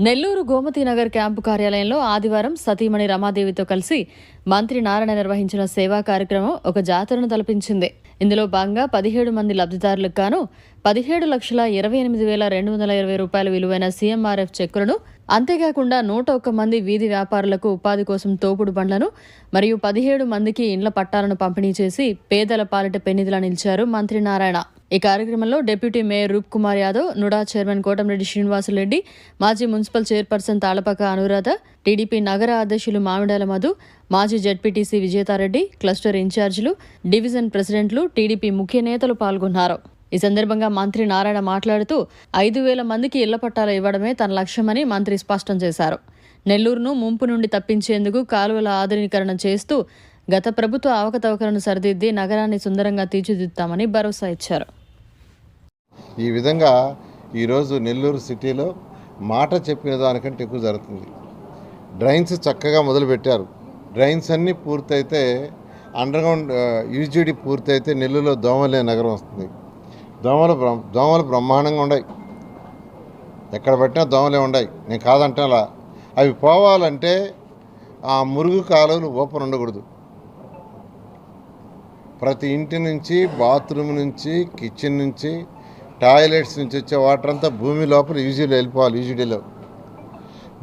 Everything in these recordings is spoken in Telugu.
నెల్లూరు గోమతి నగర్ క్యాంపు కార్యాలయంలో ఆదివారం సతీమణి రమాదేవితో కలిసి మంత్రి నారాయణ నిర్వహించిన సేవా కార్యక్రమం ఒక జాతరను తలపించింది. ఇందులో భాగంగా పదిహేడు మంది లబ్ధిదారులకు గాను పదిహేడు లక్షల ఇరవై ఎనిమిది వేల రెండు వందల ఇరవై రూపాయల విలువైన సీఎంఆర్ఎఫ్ చెక్కులను అంతేకాకుండా నూట ఒక్క మంది వీధి వ్యాపారులకు ఉపాధి కోసం తోపుడు బండ్లను మరియు పదిహేడు మందికి ఇండ్ల పట్టాలను పంపిణీ చేసి పేదల పాలిట పెన్నిధిలా నిలిచారు మంత్రి నారాయణ. ఈ కార్యక్రమంలో deputy mayor Roop Kumar Yadav NUDA chairman Kotamreddy Srinivasareddy మాజీ municipal chairperson Talapaka Anuradha TDP నగర అధ్యక్షులు మామిడాల మధు మాజీ జడ్పీటీసీ విజేతారెడ్డి క్లస్టర్ ఇన్ఛార్జీలు డివిజన్ ప్రెసిడెంట్లు టీడీపీ ముఖ్య నేతలు పాల్గొన్నారు. ఈ సందర్భంగా మంత్రి నారాయణ మాట్లాడుతూ ఐదు వేల మందికి ఇళ్ళ పట్టాలు ఇవ్వడమే తన లక్ష్యమని మంత్రి స్పష్టం చేశారు. నెల్లూరును ముంపు నుండి తప్పించేందుకు కాలువల ఆధునీకరణ చేస్తూ గత ప్రభుత్వ అవకతవకలను సరిదిద్ది నగరాన్ని సుందరంగా తీర్చిదిద్దామని భరోసా ఇచ్చారు. ఈ విధంగా ఈరోజు నెల్లూరు సిటీలో మాట చెప్పిన దానికంటే ఎక్కువ జరుగుతుంది. డ్రైన్స్ చక్కగా మొదలుపెట్టారు. డ్రైన్స్ అన్నీ పూర్తయితే అండర్గ్రౌండ్ యూజీడీ పూర్తయితే నెల్లూరులో దోమలే నగరం వస్తుంది. దోమలు దోమలు బ్రహ్మాండంగా ఉన్నాయి ఎక్కడ పెట్టినా దోమలే ఉన్నాయి నేను కాదంటే అలా అవి పోవాలంటే ఆ మురుగు కాలువలు ఓపెన్ ఉండకూడదు. ప్రతి ఇంటి నుంచి బాత్రూమ్ నుంచి కిచెన్ నుంచి టాయిలెట్స్ నుంచి వచ్చే వాటర్ అంతా భూమి లోపల ఈజీలో వెళ్ళిపోవాలి ఈజీడీలో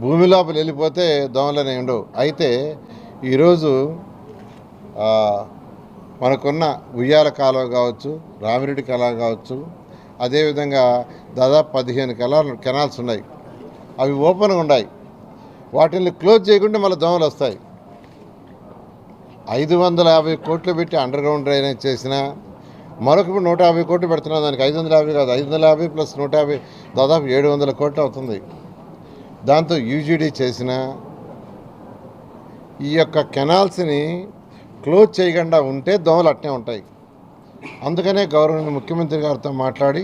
భూమి లోపల వెళ్ళిపోతే దోమలనే ఉండవు. అయితే ఈరోజు మనకున్న ఉయ్యాల కాలువ కావచ్చు రామిరెడ్డి కాలువ కావచ్చు అదేవిధంగా దాదాపు పదిహేను కెనాల్ కెనాల్స్ ఉన్నాయి. అవి ఓపెన్గా ఉన్నాయి. వాటిని క్లోజ్ చేయకుండా మళ్ళీ దోమలు వస్తాయి. ఐదు వందల యాభై కోట్లు పెట్టి అండర్ గ్రౌండ్ డ్రైనేజ్ చేసిన మరొక నూట యాభై కోట్లు పెడుతున్నాం దానికి ఐదు వందల యాభై కాదు ఐదు వందల యాభై ప్లస్ నూట యాభై దాదాపు ఏడు వందల కోట్లు అవుతుంది. దాంతో యూజీడీ చేసిన ఈ యొక్క కెనాల్స్ని క్లోజ్ చేయకుండా ఉంటే దోమలు అట్నే ఉంటాయి. అందుకనే గౌరవ ముఖ్యమంత్రి గారితో మాట్లాడి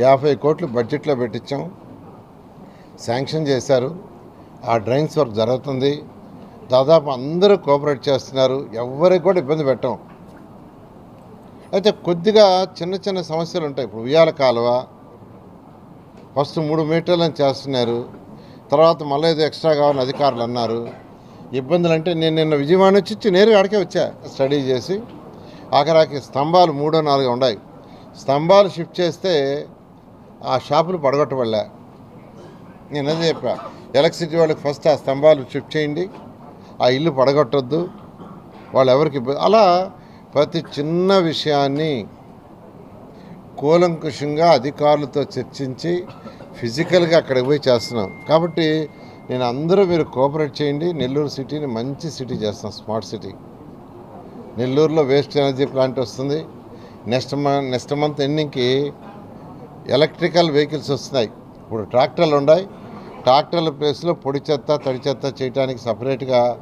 యాభై కోట్లు బడ్జెట్లో పెట్టించాం. శాంక్షన్ చేశారు. ఆ డ్రైన్స్ వర్క్ జరుగుతుంది. దాదాపు అందరూ కోఆపరేట్ చేస్తున్నారు. ఎవరికి కూడా ఇబ్బంది పెట్టాం. అయితే కొద్దిగా చిన్న చిన్న సమస్యలు ఉంటాయి. ఇప్పుడు ఉయ్యాల కాలువ ఫస్ట్ మూడు మీటర్లను చేస్తున్నారు. తర్వాత మళ్ళీ ఏదో ఎక్స్ట్రా కావాలని అధికారులు అన్నారు. ఇబ్బందులు అంటే నేను నిన్న విజయవాడ నుంచి వచ్చి నేరుగా అడిగే వచ్చా. స్టడీ చేసి ఆఖరాకి స్తంభాలు మూడో నాలుగు ఉన్నాయి స్తంభాలు షిఫ్ట్ చేస్తే ఆ షాపులు పడగొట్టబడలే నేను అదే చెప్పా. ఎలక్ట్రిసిటీ వాళ్ళకి ఫస్ట్ ఆ స్తంభాలు షిఫ్ట్ చేయండి. ఆ ఇల్లు పడగొట్టద్దు. వాళ్ళు ఎవరికి ఇబ్బంది అలా ప్రతి చిన్న విషయాన్ని కూలంకుషంగా అధికారులతో చర్చించి ఫిజికల్గా అక్కడికి పోయి చేస్తున్నాం. కాబట్టి నేను అందరూ మీరు కోఆపరేట్ చేయండి. నెల్లూరు సిటీని మంచి సిటీ చేస్తాం స్మార్ట్ సిటీ. నెల్లూరులో వేస్ట్ ఎనర్జీ ప్లాంట్ వస్తుంది. నెక్స్ట్ మంత్ నెక్స్ట్ మంత్ ఎండింగ్కి ఎలక్ట్రికల్ వెహికల్స్ వస్తున్నాయి. ఇప్పుడు ట్రాక్టర్లు ఉన్నాయి. ట్రాక్టర్ల ప్లేస్లో పొడి చెత్త తడి చెత్త చేయడానికి సపరేట్గా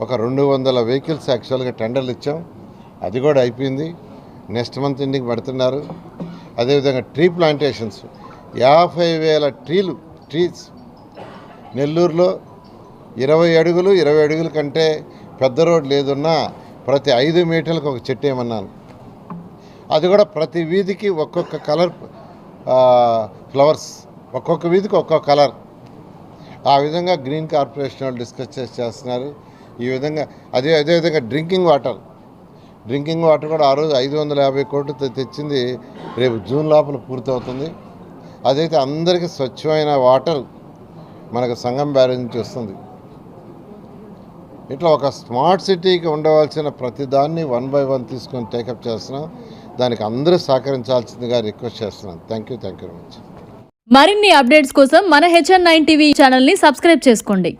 ఒక రెండు వందల వెహికల్స్ యాక్చువల్గా టెండర్లు ఇచ్చాం. అది కూడా అయిపోయింది. నెక్స్ట్ మంత్ ఎండింగ్ పెడుతున్నారు. అదేవిధంగా ట్రీ ప్లాంటేషన్స్ యాభై వేల ట్రీలు ట్రీస్ నెల్లూరులో ఇరవై అడుగులు ఇరవై అడుగుల కంటే పెద్ద రోడ్ లేదున్నా ప్రతి ఐదు మీటర్లకు ఒక చెట్టు ఏమన్నాను. అది కూడా ప్రతి వీధికి ఒక్కొక్క కలర్ ఫ్లవర్స్ ఒక్కొక్క వీధికి ఒక్కొక్క కలర్. ఆ విధంగా గ్రీన్ కార్పొరేషన్ వాళ్ళు డిస్కస్ చేసి చేస్తున్నారు. ఈ విధంగా అదే అదేవిధంగా డ్రింకింగ్ వాటర్. డ్రింకింగ్ వాటర్ కూడా ఆ రోజు ఐదు వందల యాభై కోట్లు తెచ్చింది. రేపు జూన్ లోపల పూర్తవుతుంది. అదైతే అందరికీ స్వచ్ఛమైన వాటర్ మనకు సంఘం బ్యారేజ్ నుంచి వస్తుంది. ఇట్లా ఒక స్మార్ట్ సిటీకి ఉండవలసిన ప్రతిదాన్ని వన్ బై వన్ తీసుకొని టేకప్ చేస్తున్నాం దానికి అందరూ సహకరించాల్సిందిగా రిక్వెస్ట్ చేస్తున్నాను. Thank you thank you very much మరిన్ని అప్డేట్స్ కోసం మన హెచ్ఎన్ నైన్ టీవీ ఛానల్ని సబ్స్క్రైబ్ చేసుకోండి.